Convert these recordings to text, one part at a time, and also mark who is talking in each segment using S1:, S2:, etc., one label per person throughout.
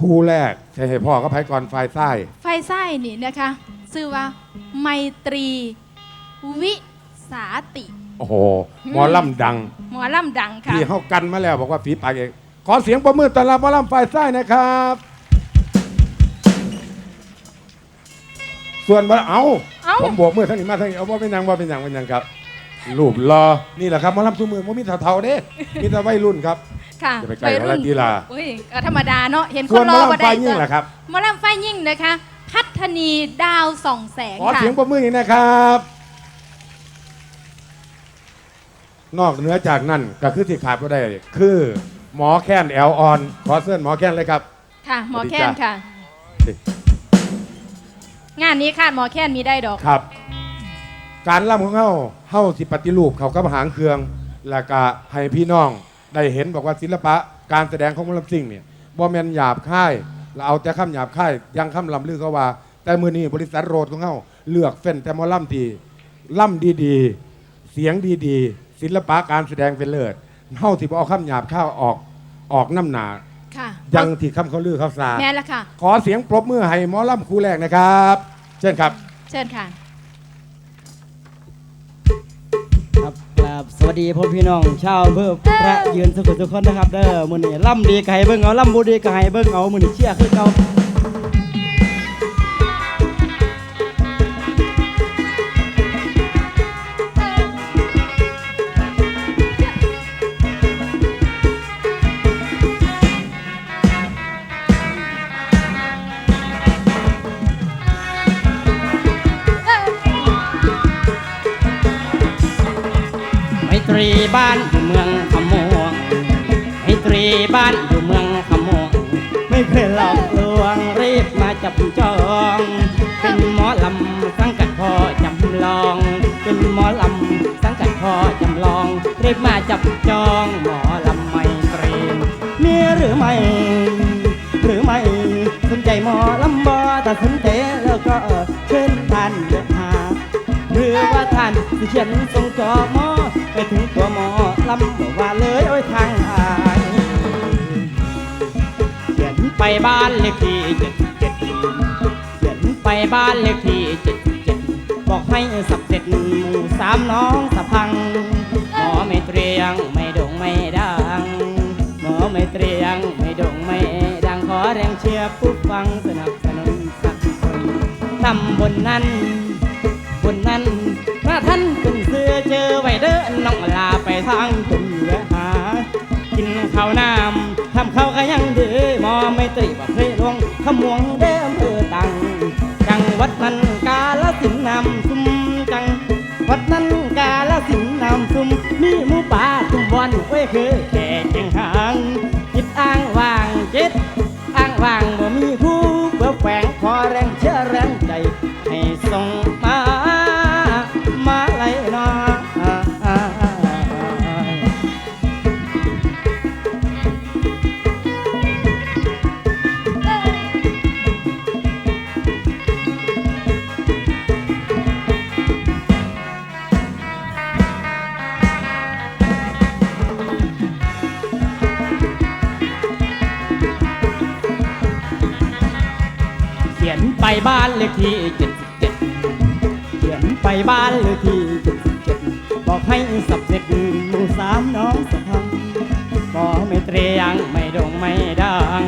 S1: คู่แรกใช่ให้พ่อก็ไพก่อนไฟไส้
S2: ไฟไส้นี่นะคะชื่อว่าไมตรีวิสาติ
S1: โอ้โหหมอล่ำดัง
S2: หมอลำดังค่ะ
S1: ที่เข้ากันมาแล้วบอกว่าฝีปากเองขอเสียงประมือต้อนรับหมอล่ำไฟไส้นะครับ ส่วนบ่เอา
S2: เอ้า
S1: ผมบวกมือทั้งนี้มาทั้งนี้เอาว่าเป็นหยังว่าเป็นหยังเป็นหยังครับรูปรอนี่แหละครับหมอล่ำสู้มือมันมีเท่าๆเด้มีแต่วัยรุ่นครับ
S2: ค่ะ
S1: อย่าไปใกล้กับนักกีฬา
S2: อุ้ยก็ธรรมดาเนาะเห็นค
S1: ส่วน
S2: น
S1: หม
S2: ร
S1: อ
S2: อบ่
S1: ล่ำไฟ
S2: ได้
S1: ยิ่งแหละครับ
S2: หมอลำไฟยิ่งนะคะ พัฒนีดาวส่องแสง
S1: ขอ
S2: ค่ะ
S1: เสียงประมืออีกนะครับ นอกเหนือจากนั้นก็คือที่ขาดก็ได้คือ หมอแค้นแอลออนขอเสื้อหมอแค้นเลยครับ
S2: ค่ะหมอ
S1: สวัสดี
S2: แค้น
S1: จ้ะ
S2: ค่ะ งานนี้ค่ะหมอแค้นมีได้ดอก
S1: ครับ การล่ำของเขาเฮาสิปฏิรูปเขากับหางเครืองแล้วก็ให้พี่น้อง ได้เห็นบอกว่าศิลปะการแสดงของหมอลำซิ่งเนี่ยบ่แม่นหยาบค่ายเราเอาแต่คำหยาบค่ายยังคำลำลือเขาว่า แต่มือนี้บริษัทโรดของเขาเลือกเฟ้นแต่หมอลำที่ล่ำดีๆ เสียงดีๆ ศิลปะการแสดงเป็นเลิศเฮาสิบ่เอาคำหยาบข้าวออกออกน้ำหนา
S2: ค่ะ
S1: ยังที่คำเขาลือเขาซา
S2: แม่ละค่ะ
S1: ขอเสียงปรบมือให้หมอลำคู่แรกนะครับ เช่นครับ
S2: เชิญค่ะ
S3: ครับสวัสดีพ่อพี่น้องชาวอำเพื่อพระยืนสุขทุกคนนะครับเด้อมื้อนี้ล่ำดีก็ให้เบิ่งเอาล่ำบ่ดีก็ให้เบิ่งเอามื้อนี้เชี่ยคือเก่า หลอกลวงรีบมาจับจอง เป็นหมอลำสังกัดพ่อจำลอง เป็นหมอลำสังกัดพ่อจำลอง รีบมาจับจองหมอลำไม่เตรีมีหรือไม่หรือไม่สนใจหมอลำบอแต่สนใจแล้วก็เชิญท่านเลือกหาหรือว่าท่านสิเขียนส่งจอหมอไปถึงตัวหมอลำบอกว่าเลยโอ้ยทาง บ้านเลขที่เจ็ดเจ็ดเขียนไปบ้านเลขที่เจ็ดเจ็ดบอกให้สับเสร็จหมู่สามน้องสะพังหมอไม่เตรียงไม่โด่งไม่ดังหมอไม่เตรียงไม่โด่งไม่ดังขอแรงเชียร์ผู้ฟังสนับสนุนสักคนทำบนนั้นบนนั้นพระท่านขึ้นเสื้อเจอไว้เด้อน้องลาไปทางตุ่มเหลือหา กินข้าวน้ำทำข้าวก็ยังดี มอไม่ตรีบ่เคยลวงขมวงเด้ออำเภอตัง จังวัดนั้นกาลสินนำซุ่มจัง วัดนั้นกาลสินนำซุ่มมีหมูป่าทุมวันเว้คือแก่เจงหาง ที่เจ็ดเจ็ดเขียนไปบ้านเลขที่เจ็ดเจ็ดบอกให้สับเสร็จหมู่สามน้องสะพังหมอไม่เตรียงไม่ดงไม่ดัง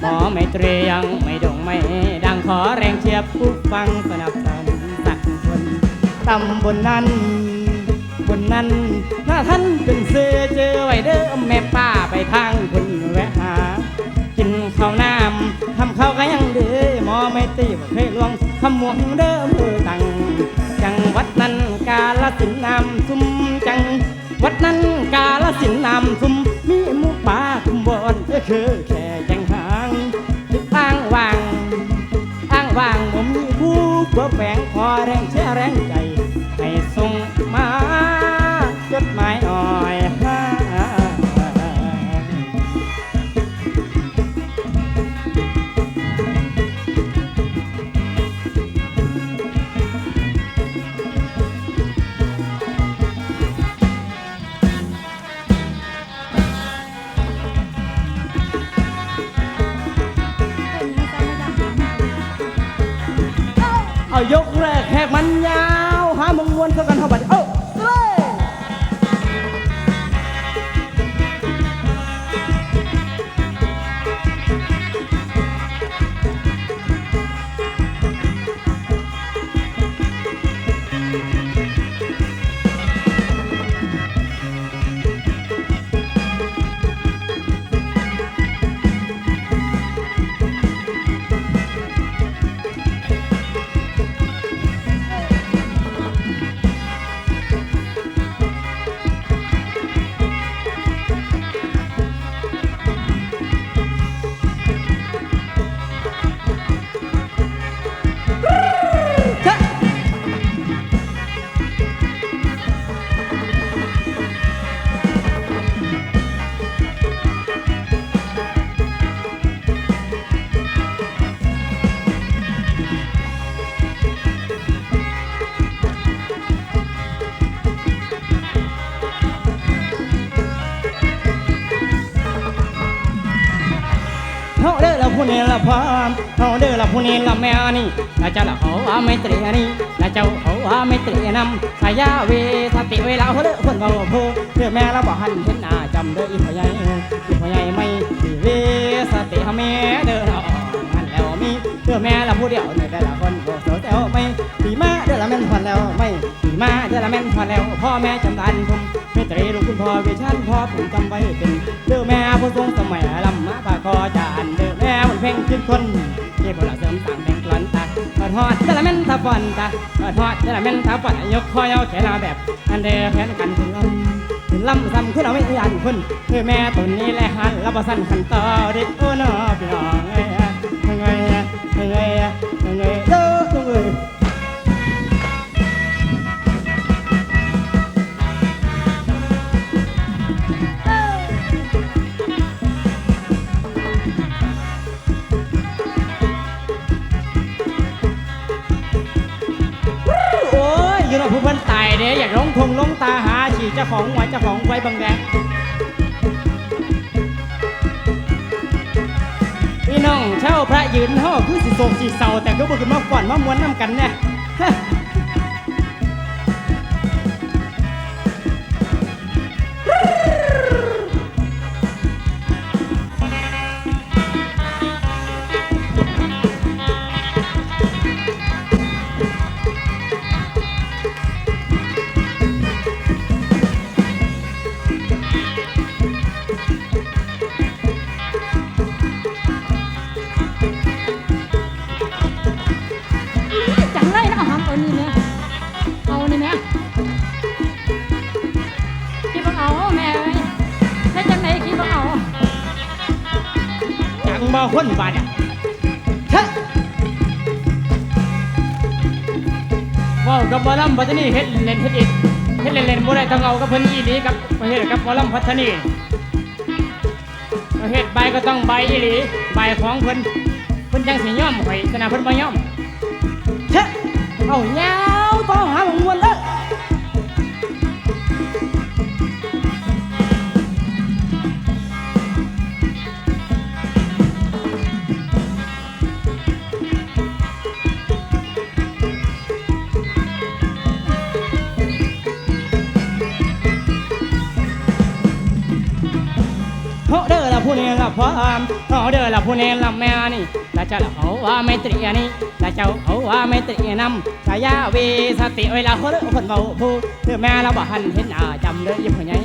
S3: หมอไม่เตรียงไม่ดงไม่ดังขอแรงเชียร์ผู้ฟังสนับสนุนสักคนตำบนนั้นบนนั้นถ้าท่านเป็นเสือเจอไว้เด้อแม่ป้าไปทางคุณแวะหากินข้าวน้ำทำข้าวก็ยังเด้อหมอไม่ตีว่เคย วงเด้อมือตัง จังหวัดนั้นกาลสินน้ำซุมจังวัดนั้นกาลสินน้ำซุมมีหมูป่าคุมบอนเอ้อคือแค่จังหางทิดอ้างว่างอ้างว่างผมมีผู้เพื่อแฝงคอแรงเชื่อแรงใจ ยกแรกแหกมันยาวหามงมวนเท่ากันเท่าบัดเอ้า พามเฮาเด้อละผู้นี้ละแม่นี่ละเจ้าละเขาว่าไม่ตรีนี่ละเจ้าเขาว่าไม่ตรีนำสายาเวสติเวลาเขาเด้อคนเบาโพเพื่อแม่ละบ่หันเห็นหน้าจำเด้ออีพ่อใหญ่อีพ่อใหญ่ไม่ตีเวสติหาแม่เด้อละหันแล้วมีเพื่อแม่ละผู้เดียวเนี่ยแต่ละคนบ่โสแซวไม่ตีมาเด้อละแม่นพอนแล้วไม่ตีมาเด้อละแม่นพอนแล้ว พ่อแม่จำรันผมไม่ตรีลูกคุณพ่อเวชันพ่อผมจำไว้เป็นเด้อแม่ผู้ทรงสมัยลำมาปากคอจานเด้อ แม่มันเพ่งขึ้นคนเก็บละเสริมต่างแบ่งกลอนตาขอดทอดเด้อละแม่นทาฟอนตาขอดทอดเด้อละแม่นทาฟอนยกคอยเอาแขนเอาแบบอันเด้อแขนกันถึงลำถึงลำซ้ำขึ้นเอาไม่ยันคนเพื่อแม่ตนนี้แหละฮันแล้วบ่สันขันต่อเด็กโอ้น้อพี่น้องเอ้ยยังไงยังไงยังไงเด้อจังเอ้ ผู้เพันตายเด้อยากลงทงลงตาหาฉีเจ้าของหัวเจ้าของไว้บังแดงพี่น้องเช่าพระยืนห่อคือสิโศกสิเศร้าแต่ก็บ่ขึ้นมาก่อนมามวนน้ำกันแน่ย พัฒนีเฮ็ดเล่นเฮ็ดอีกเฮ็ดเล่นเล่นบ่ได้ต้องเอากับเพิ่นอีหลีกับประเฮ็ดกับบอลำพัฒนีประเฮ็ดใบก็ต้องใบอีหลีใบของเพิ่นเพิ่นจังสิยอมข่อยขณะเพิ่นบ่ยอมเช่เอาเงาาเวสติเวลาเขาเด้อคนเบาผู้เพื่อแม่ละบ่หันเห็นหน้าจำเด้อยิ่งพ่อใหญ่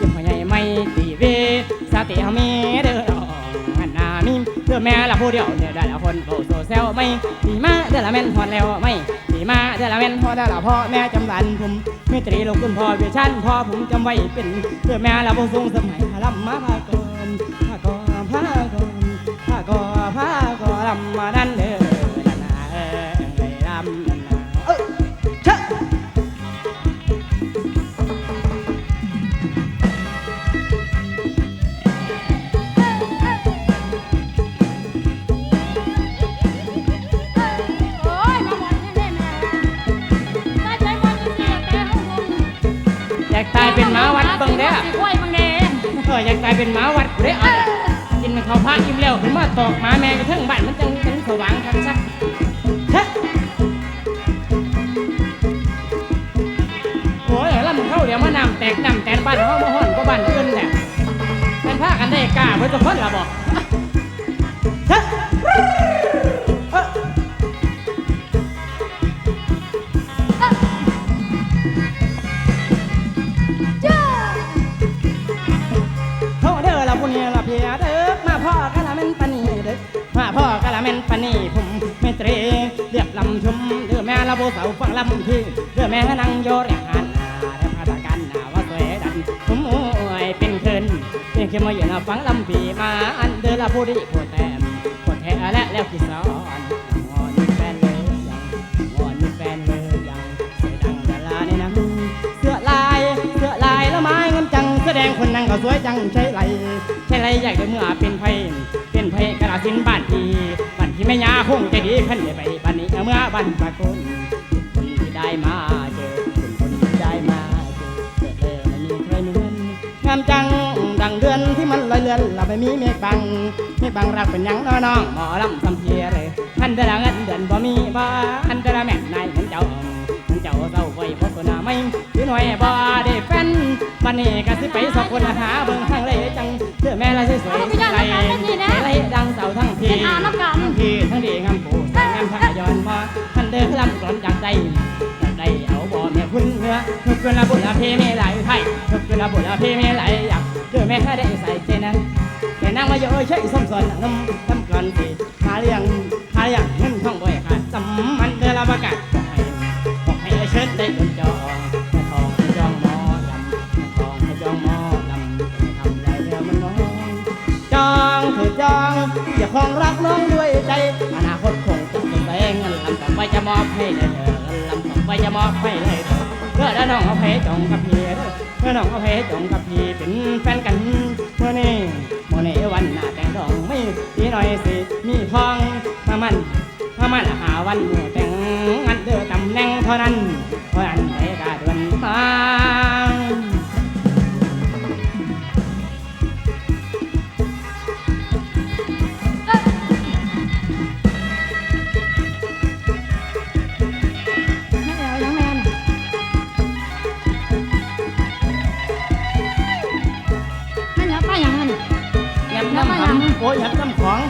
S3: ยิ่งพ่อใหญ่ไม่ตรีเวสติเฮามีเด้อหันหน้ามีเพื่อแม่ละผู้เดียวเนี่ยได้ละคนเบาโซเซลไม่ตีมาเด้อละแม่นพอนแล้วไม่ตีมาเด้อละแม่นพอได้ละพ่อแม่จำรันผมไม่ตรีลูกคุณพ่อเวชันพ่อผมจำไว้เป็นเพื่อแม่ละผู้ทรงสมัยลำมาพากำมาดันเด้อละนาเอ้ยลำเอ้ยชะ
S2: โอ้ยมาหมดแน่แม่ถ้าใจมันจะเสียแต่ห้องผม
S3: อยากตายเป็นหมาวัดเบังเด้อ
S2: สิห้วยบังเด้
S3: เอออยากตายเป็นหมาวัดเด้อ เขาพระอิ่มแล้วถึงมาตอกหมาแม่กระทงบ้านมันจังเป็นสว่างกันชักฮะโอ้ยลำเข้าเดี๋ยวมานำแตกนำแตนบ้านเขามาห่อนก็บ้านอื่นแหละเป็นผ้ากันได้ก้าเพื่อจะพ้นระบอก เด้อแม่ละโบเสาฟังลำที่เด้อแม่นังโยเรียกหันหน้าเด้อพาตากันหนาว่าสวยดันผมโอ้ยเป็นเคินเป็นเขียมาอยู่น้าฟังลำปีมาอันเดอละผู้ดีผู้แต้มผู้แท้และแล้วที่สอนงอนมีแฟนเลยยังงอนมีแฟนเลยยังเสียดังดาราในหนังเสื้อลายเสื้อลายแล้วไม้งินจังแสดงคนนั่งก็สวยจังใช่ไรใช่ไรอยากได้เมื่อเป็นไพ่เป็นไพ่กระสินบ้านทีบ้านที่แม่ยาคงใจดีขันไป มื่อบ้านปากคนคนที่ได้มาเจอคนคนที่ได้มาเจอเกิดเลยไม่มีใครเหมือนงามจังดังเดือนที่มันลอยเลือนเราไม่มีเมฆบังเมฆบังรักเป็นหยังน้อน้องหมอลำสำเพียเลยอันเดละเงินเดือนบ่มีบ้าอันเดละแม่นายเหมือนเจ้ามันเจ้าเศร้าไว้เพราะตัวหน้าไม่พี่หน่อยบ่ได้แฟนวันนี้ก็สิไปสองคนหาเบิ่งทางเลยจังเสื้อแม่ละสวยสวยไรไรดังเสาทั้งทีทั้งที อนจากใจจากใจเอาบ่แม่คุณเนื้อทุกคนละบุญละเพไม่ไหลไทยทุกคนละบุญละเพไม่ไหลอยากเด้อแม่ให้ได้ใส่ใจนั้นแค่นั่งมาเยอะใช้ส้มส่วนน้ำทำกันสิหาเลี้ยง อไปจะมอบให้เลยเธอลำบากไปจะมอบให้เลยเธอเพื่อแล้น้องเอาเพจองกับพี่เด้อเพื่อน้องเอาเพจองกับพี่เป็นแฟนกันเมื่อนี้เมื่อนี้วันหน้าแต่งดองไม่มีหน่อยสิมีทองมามันมามันหาวันมาแต่งงานเดือตำแหน่งเท่านั้นเพราะอันไหนกาดวนมา น้ำหำโอ้ยหักน้ำของ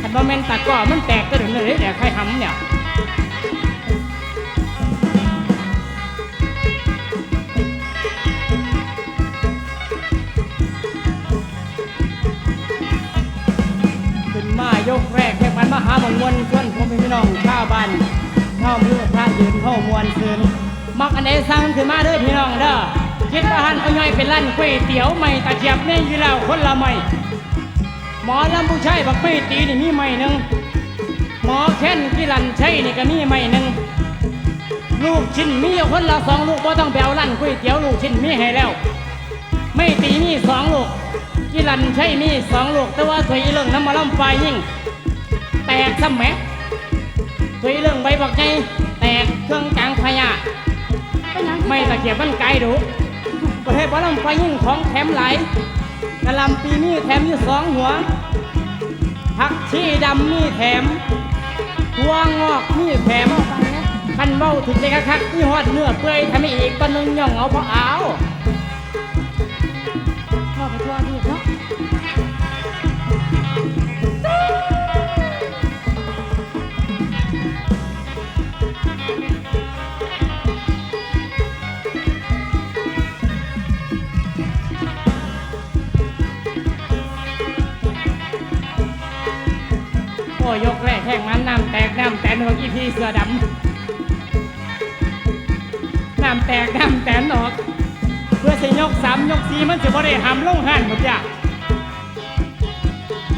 S3: คันบ่แมนตะก้อมันแตกก็ถึงเลยเดี๋ยวใครทำเนี่ยขึ้นมายกแรกแค่มันมหามงมวลชวนผมเป็นพี่น้องชาวบ้านเข้ามือพระยืนเข้ามวลซืน มักอันใดสั่งขึ้นมาเด้อพี่น้องเด้อคิดว่าหันเอาย่อยเป็นร้านก๋วยเตี๋ยวไม่ตะเกียบนี่อยู่แล้วคนละไม่ หมอลำผู้ชายบักไม่ตีนี่มีไม่หนึ่งหมอแค้นกิรันใช่นี่ก็มีไม่หนึ่งลูกชิ้นมีคนละสองลูกบ่ต้องแบวร้านก๋วยเตี๋ยวลูกชิ้นมีให้แล้ว ไม่ตีมีสองลูกกิรันใช่มีสองลูกแต่ว่าถอยเรื่องน้ำมาล่ำไฟยิ่งแตกซ้ำแหมถอยเรื่องใบบอกใจแตกเครื่องกลางพยา
S2: ยัง
S3: ไม่ตะเกียบมันไกลดูประเทศบ้านลไฟยิ่งของแถมไหลายกะลำปีนี้แถมอยู่สองหัวผักชีดำมี่แถมหัวงอกมี่แถมคันเบ้าถึงใจคักๆนี่ฮอดเนื้อเปื่อยทำให้อีกปนนึงย่องเอาเพราะเอา
S2: พ่อไปทัวร์ดีเนาะ
S3: ยกแรกแห้งมันน้ำแตกน้ำแตนของอีพี่เสือดำน้ำแตกน้ำแตนออก เพื่อสิยกสามยกสี่มันจะบ่ได้หำลงหันหมดจ้ะ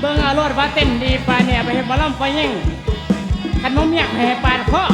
S3: เบิ่งอารมณ์ว่าเต้นดีปาเนี่ยไปเห็นบอลลัมไฟยิ่งขันมเมียกแห่ปาดคอ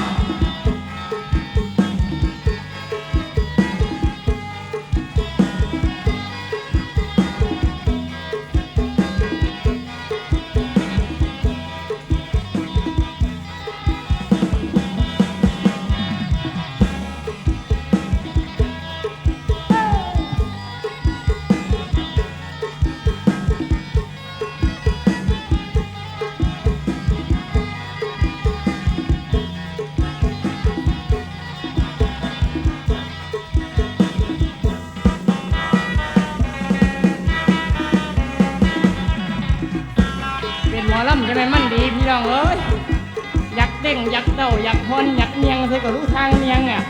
S3: ต้งอยากเดาอยากฮอนอยากเนียงเธอก็รู้ทางเนียงอะ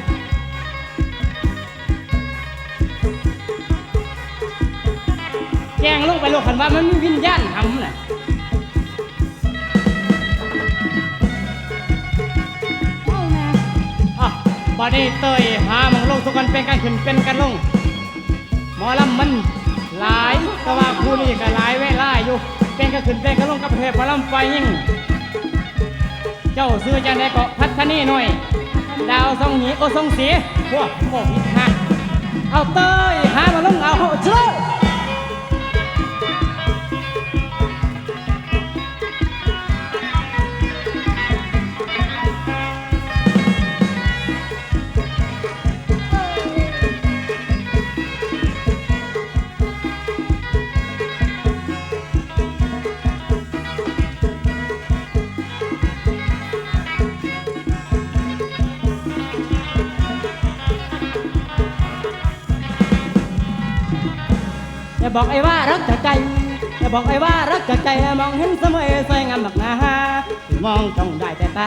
S3: แกงลงไปโลกขันว่ามันมีวิญญาณทำน่ะ
S2: เอาแม่
S3: อะบอดี้เตยหาหมองลงทุกคนเป็นกันขึ้นเป็นกันลง หมอลำมันหลายแต่ว่าคู่นี้ก็หลายเวลาอยู่ เป็นกันขึ้นเป็นกันลงกับประเทศหมอลำไฟยิ่งเจ้าซื้อจังได้ก็พัฒนีหน่อย ดาวทรงหีโอทรงสีพวกโมกิฮะเอาเตยหามาลงเอาเชื่อ บอกไอ้ว่ารักจากใจอย่าบอกไอ้ว่ารักจากใจมองเห็นเสมอสวยงามหนักหนามองจ้องได้แต่ตา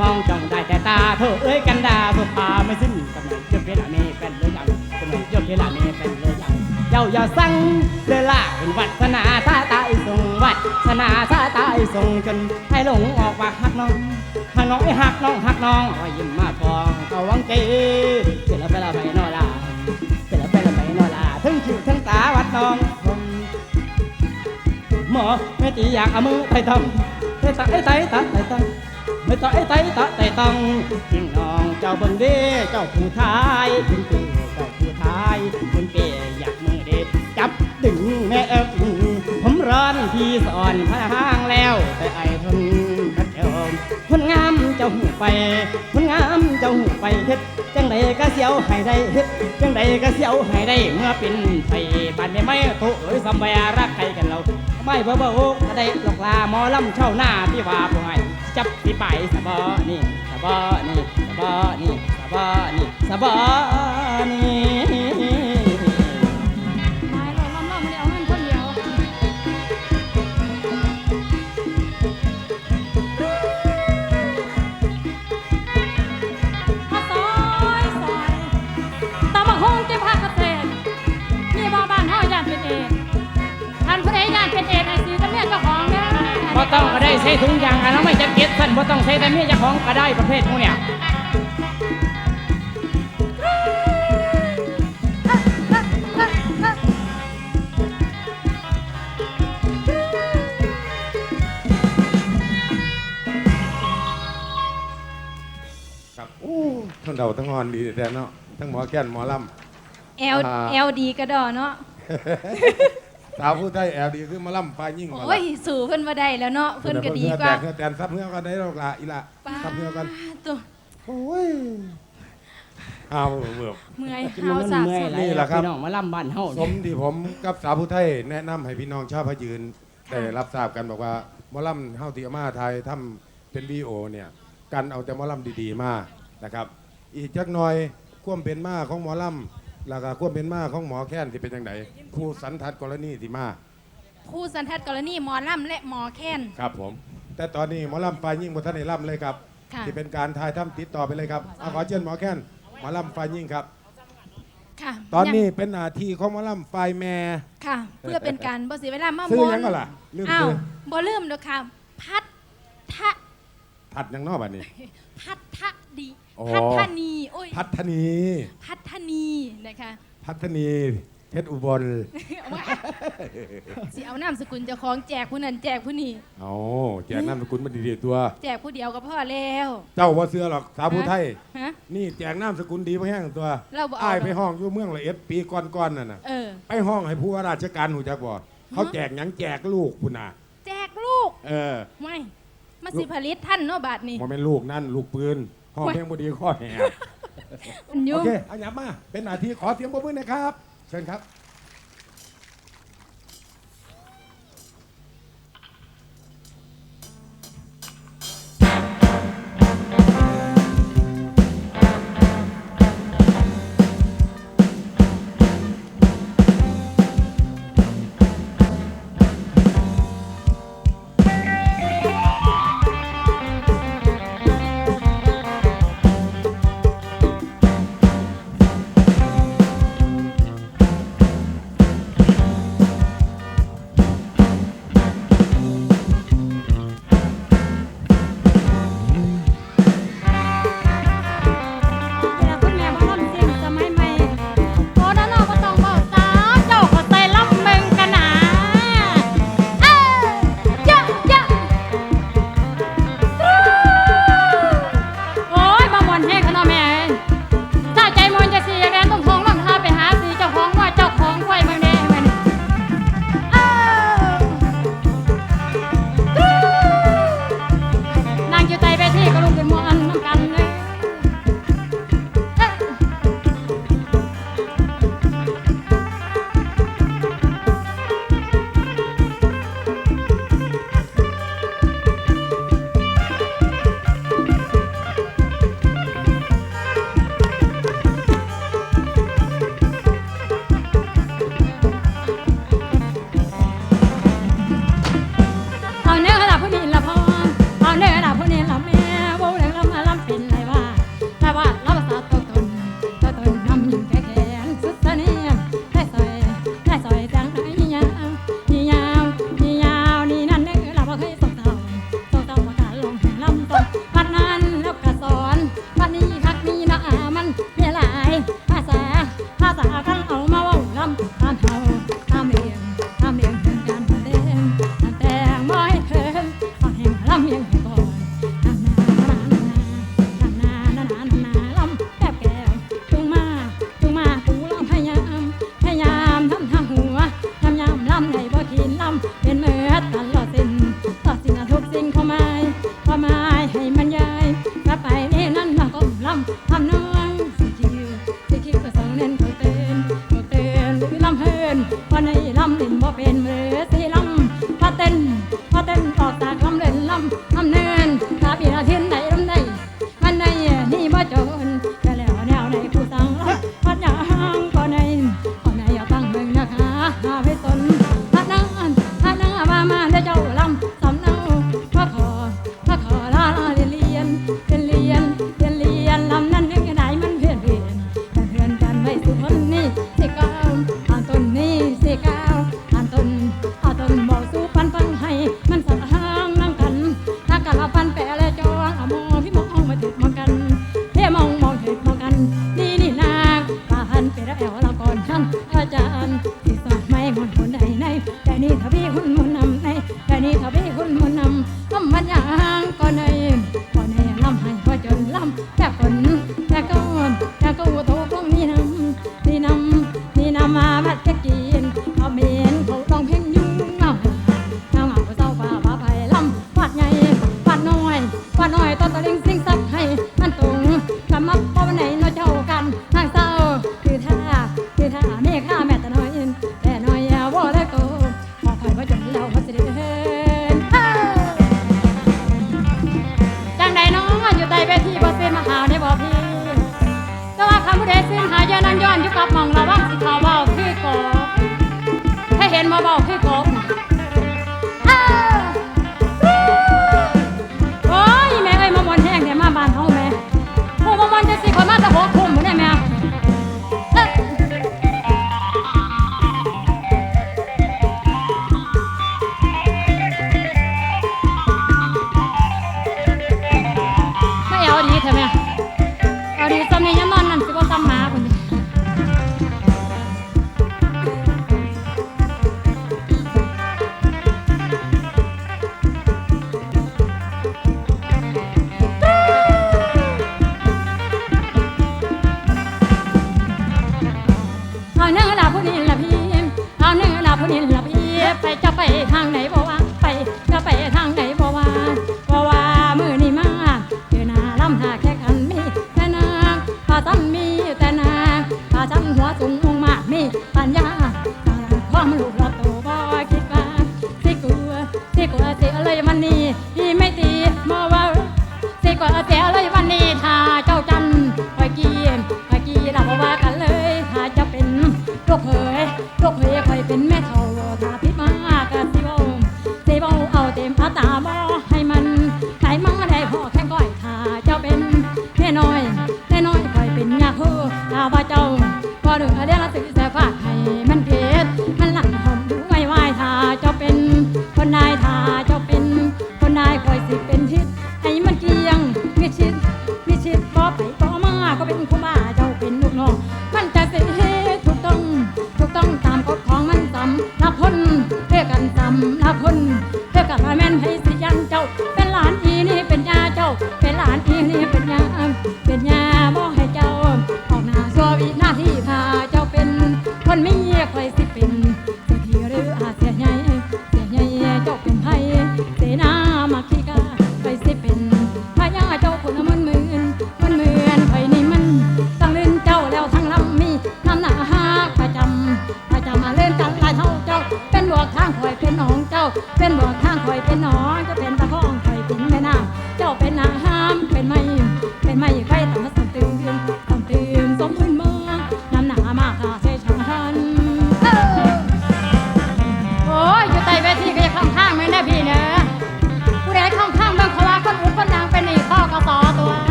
S3: มองจ้องได้แต่ตาเธอเอ้ยกันดาสุภาไม่สิ้นกำลังจะเป็นอันนี้เป็นเลยยังกำลังจะเป็นอันนี้เป็นเลยยังเจ้าอย่าสั่งเดล่าเป็นวัฒนาตาตาอีทรงวัฒนาตาตาอีทรงจนให้หลงออกว่าหักน้องหักน้องไอ้หักน้องหักน้องรอยยิ้มมาฟองเขาวังใจเสร็จแล้วไปละไปนอลา งคิวทั้งตาวัดน้องคงหมอไม่ตีอยากเอามือไต่ตองไต่ตาไอ้ไต่ตาไต่ตองไม่ต่อไอ้ไต่ตาไต่ตองจริงน้องเจ้าบิ่งเด้เจ้าผู้ทายเป็นเปเจ้าผู้ทายเป็นเปอยากมือเด็ดจับดึงแม่เอิบผมร้อนพี่สอนพาห้างแล้ว แต่ไอ้ทนพัดเอมคนงามเจ้าหูไปคนงามเจ้าหูไปเฮ็ด จังใดก็เสียวให้ได้เฮ็ดจังใดก็เสียวให้ได้เมื่อเป็นไทยบ้านไม่ไม่โตเอ้ยสมัยรักใครกันเราไม่เบ่เบ่ก็ได้หลอกลาหมอลำเช่าหน้าที่ว่าผู้ให้จับที่ไปสบอนี่สบอนี่สบอนี่สบอนี่สบอนี่ มียเจ้าของก็ได้ประเภทพวกเนี่ย
S1: ครับโอ้ทั้งเดาทั้งงอนดีแต่เนาะทั้งหมอแก้นหมอล
S2: เอล
S1: อ่า
S2: เอลดีกระดอเนาะำ
S1: สาวผู้ไทยแอลดีคือหมอลำปลายยิ่งหมอ
S2: โอ้ย
S1: ลำ
S2: สู่เพิ่นมาได้แล้วเนาะเพิ่นก็ดีก
S1: แต
S2: ว่า
S1: กเพื่อแตนซับเพื่อกันได้หรอกละอีละ
S2: ป้า
S1: ซับเพื่อกัน
S2: ตัว
S1: โอ้ยอ้าวเบื่อ
S2: เมื่อย
S3: กิน
S2: หาว
S3: มัน
S2: สาบ
S3: เมื่อย
S2: สุด
S3: หลาย
S1: นี่แหละครับ
S3: พี่น้องมาล่ำบ้านเฮา
S1: สมที่ผมกับสาวผู้ไทยแนะนำให้พี่น้องชาวพะยืนได้รับทราบกันบอกว่าหมอลำเฮาที่เอามาไทยทำเป็นวีโอเนี่ยกันเอาแต่หมอลำดีๆมานะครับ อีกจักหน่อยความเป็นมาของหมอลำ แล้วก็ความเป็นมาของหมอแค้นที่เป็นจังไดผู้สันทัดกรณีที่มา
S2: ผู้สันทัดกรณีหมอล่ำและหมอแค้น
S1: ครับผม แต่ตอนนี้หมอลำปลายยิ่งบนท่านในล่ำเลยครับ
S2: ค่ะ
S1: ที่เป็นการถ่ายทำติดต่อไปเลยครับเอาขอเชิญหมอแค้นหมอลำปลายยิ่งครับ
S2: ค่ะ
S1: ตอนนี้
S2: ยัง
S1: เป็นหน้าที่ของหมอลำปลายแม่
S2: ค่ะ เพื่อเป็นการบ่เสียเวลามา
S1: ซื้อ
S2: ม
S1: ยังก็ล่ะลืม
S2: อ้าว
S1: ซื้อ
S2: บ่ลืมเด้อค่ะ พัดทะ
S1: ผัดยังนอกบัดนี้
S2: พัดทะดี
S1: อ๋อ
S2: พัฒนีโอ้ย
S1: พัฒนี
S2: พัฒ นีนะคะ
S1: พัฒนีเพชรอุบล
S2: เอาไว้สิเอานามสกุลเจ้าของแจกผู้นั้นแจกผู้นี้
S1: เอาแจกนามสกุลมาดีๆตัว
S2: แจกผู้เดียวก็พอแล้ว
S1: เจ้าว่าเสื้อหรอกสาวผู้ไทย
S2: ฮะ
S1: นี่แจกนามสกุลดีมาแห้งตัว
S2: เราบ่เอา
S1: อ้ายไปห้องอยู่เมืองละเอ็ดปีก่อนๆน่ะนะ
S2: เออ
S1: ไปห้องให้ผู้ว่าราชการหูจักบ่เขาแจกหยังแจกลูกพุ่นน่ะ
S2: แจกลูก
S1: เออ
S2: ไม่มาสิผลิตท่านเนาะบาทนี้
S1: บ่แม่นลูกนั่นลูกปืนห้อง
S2: ไม่
S1: เพลงบดีข้อแหบ
S2: มัน
S1: โอ
S2: ยุ่ง
S1: เคอาหยับมา เป็นหน้าที่ขอเสียงปรบมือหนะครับ เชิญครับ